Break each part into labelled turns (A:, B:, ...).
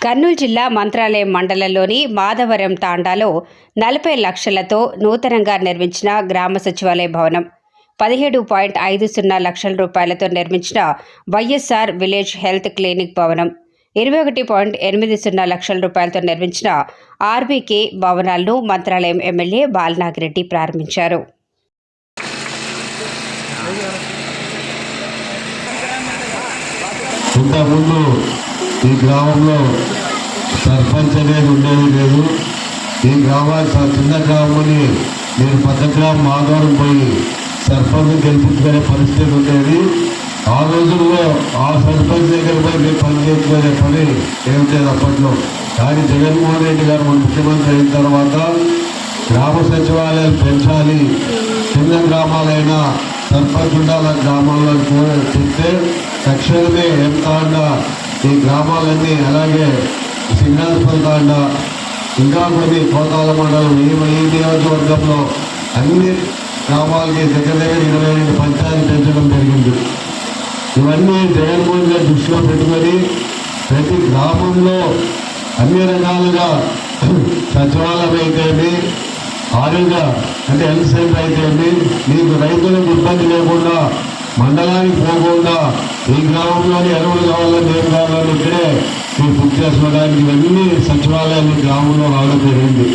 A: కర్నూలు జిల్లా మంత్రాలయం మండలంలోని మాధవరం తాండాలో నలభై లక్షలతో నూతనంగా నిర్మించిన గ్రామ సచివాలయ భవనం పదిహేడు పాయింట్ ఐదు సున్నా లక్షల రూపాయలతో నిర్మించిన వైఎస్ఆర్ విలేజ్ హెల్త్ క్లినిక్ భవనం ఇరవై ఒకటి పాయింట్ ఎనిమిది సున్నా లక్షల రూపాయలతో నిర్మించిన ఆర్బీకే భవనాలను మంత్రాలయం ఎమ్మెల్యే బాలనాగిరెడ్డి ప్రారంభించారు.
B: ఇంతకుముందు ఈ గ్రామంలో సర్పంచ్ అనేది ఉండేది లేదు. ఈ గ్రామానికి చిన్న గ్రామని నేను పెద్ద గ్రామం ఆధారం పోయి సర్పంచ్ గెలిపించుకునే పరిస్థితి ఉండేది. ఆ రోజుల్లో ఆ సర్పంచ్ దగ్గర పోయి మేము పనిచేసుకునే పని ఏమిటేది అప్పట్లో? కానీ జగన్మోహన్ రెడ్డి గారు మన ముఖ్యమంత్రి అయిన తర్వాత గ్రామ సచివాలయాలు పెంచాలి. చిన్న గ్రామాలైనా సర్పంచ్ ఉండాల గ్రామాల్లో చెప్తే తక్షణమే ఎంత ఈ గ్రామాలన్నీ అలాగే సింగారపల్లి తాండా ఇంకా కొన్ని కోతాల మండలం ఈ ఈ నియోజకవర్గంలో అన్ని గ్రామాలకి దగ్గర దగ్గర ఇరవై రెండు పంచాయతీ పెంచడం జరిగింది. ఇవన్నీ జగన్మోహన్ గారి దృష్టిలో పెట్టుకొని ప్రతి గ్రామంలో అన్ని రకాలుగా సచివాలయం అయితేమి ఆరోగ్య అంటే హెల్త్ సెంటర్ అయితేమి మీకు రైతులకు ఇబ్బంది లేకుండా మండలానికి పోకుండా ఈ గ్రామంలోని ఎరువులు కావాలని ఏం కావాలని ఇక్కడే మీరు బుక్ చేసుకోవడానికి ఇవన్నీ సచివాలయాలు గ్రామంలో రావడం జరిగింది.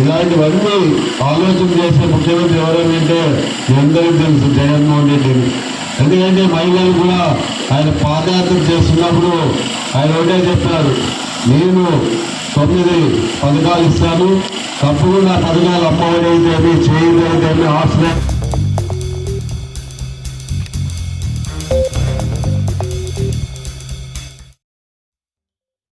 B: ఇలాంటివన్నీ ఆలోచన చేసే ముఖ్యమంత్రి ఎవరంటే అంటే అందరికీ తెలుసు జగన్మోహన్ రెడ్డిని ఎందుకంటే మహిళలు కూడా ఆయన పాదయాత్ర చేస్తున్నప్పుడు ఆయన ఒకటే చెప్పారు నేను తొమ్మిది పథకాలు ఇస్తాను తప్పకుండా పథకాలు అమ్మఒడి అయితేమి చేయుడు అని ఆశ్రయం